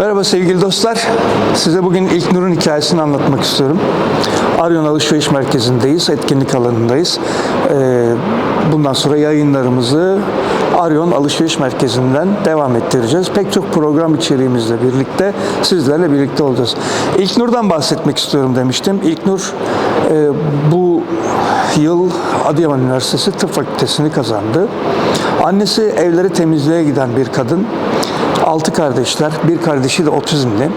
Merhaba sevgili dostlar. Size bugün İlknur'un hikayesini anlatmak istiyorum. Aryon Alışveriş Merkezi'ndeyiz, etkinlik alanındayız. Ee, Bundan sonra yayınlarımızı Aryon Alışveriş Merkezi'nden devam ettireceğiz. Pek çok program içeriğimizle birlikte sizlerle birlikte olacağız. İlknur'dan bahsetmek istiyorum demiştim. İlknur e, bu yıl Adıyaman Üniversitesi Tıp Fakültesini kazandı. Annesi evleri temizliğe giden bir kadın. Altı kardeşler, bir kardeşi de otizmli.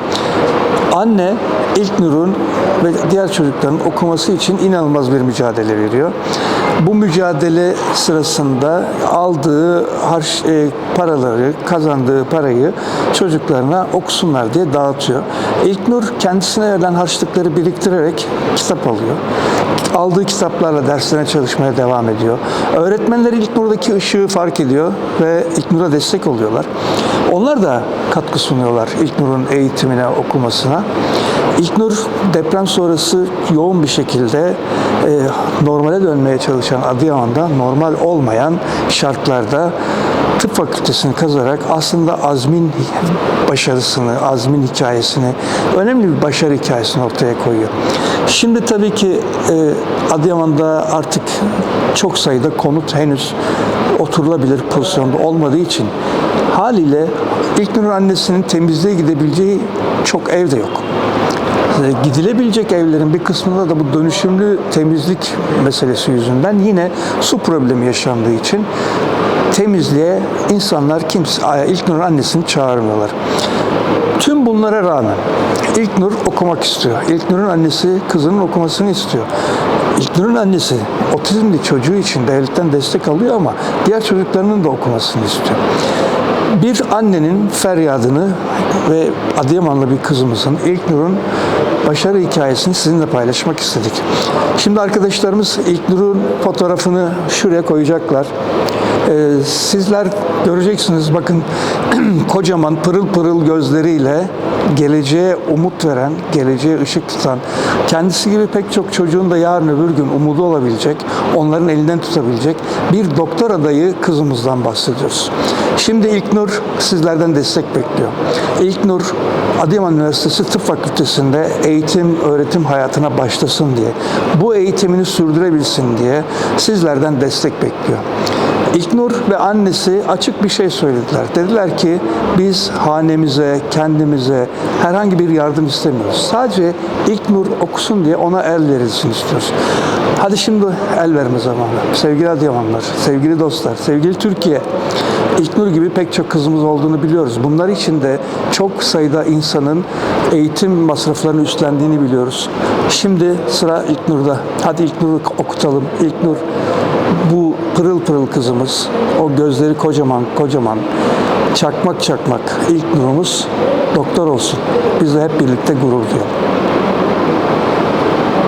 Anne İlknur'un ve diğer çocukların okuması için inanılmaz bir mücadele veriyor. Bu mücadele sırasında aldığı harç, e, paraları, kazandığı parayı çocuklarına okusunlar diye dağıtıyor. İlknur kendisine verilen harçlıkları biriktirerek kitap alıyor. Aldığı kitaplarla derslerine çalışmaya devam ediyor. Öğretmenler İlknur'daki ışığı fark ediyor ve İlknur'a destek oluyorlar. Onlar da katkı sunuyorlar İlknur'un eğitimine, okumasına. İlknur deprem sonrası yoğun bir şekilde e, normale dönmeye çalışan Adıyaman'da normal olmayan şartlarda tıp fakültesini kazarak aslında azmin başarısını, azmin hikayesini, önemli bir başarı hikayesini ortaya koyuyor. Şimdi tabii ki e, Adıyaman'da artık çok sayıda konut henüz oturulabilir pozisyonda olmadığı için haliyle İlknur'un annesinin temizliğe gidebileceği çok ev de yok. E, Gidilebilecek evlerin bir kısmında da bu dönüşümlü temizlik meselesi yüzünden yine su problemi yaşandığı için temizliğe insanlar kimse, İlknur'un annesini çağırmıyorlar. Tüm bunlara rağmen İlknur okumak istiyor. İlknur'un annesi kızının okumasını istiyor. İlknur'un annesi otizmli çocuğu için devletten destek alıyor ama diğer çocuklarının da okumasını istiyor. Bir annenin feryadını ve Adıyamanlı bir kızımızın İlknur'un başarı hikayesini sizinle paylaşmak istedik. Şimdi arkadaşlarımız İlknur'un fotoğrafını şuraya koyacaklar. Ee, sizler göreceksiniz bakın kocaman pırıl pırıl gözleriyle geleceğe umut veren, geleceğe ışık tutan, kendisi gibi pek çok çocuğun da yarın öbür gün umudu olabilecek, onların elinden tutabilecek bir doktor adayı kızımızdan bahsediyoruz. Şimdi İlknur sizlerden destek bekliyor. İlknur Adıyaman Üniversitesi Tıp Fakültesi'nde eğitim, öğretim hayatına başlasın diye, bu eğitimini sürdürebilsin diye sizlerden destek bekliyor. İlknur ve annesi açık bir şey söylediler. Dediler ki biz hanemize, kendimize herhangi bir yardım istemiyoruz. Sadece İlknur okusun diye ona el verilsin istiyoruz. Hadi şimdi el verme zamanı. Sevgili Adıyamanlar, sevgili dostlar, sevgili Türkiye. İlknur gibi pek çok kızımız olduğunu biliyoruz. Bunlar için de çok sayıda insanın eğitim masraflarını üstlendiğini biliyoruz. Şimdi sıra İlknur'da. Hadi İlknur'u okutalım. İlknur bu pırıl pırıl kızımız, o gözleri kocaman kocaman, çakmak çakmak ilk nurumuz doktor olsun. Biz de hep birlikte gurur duyalım.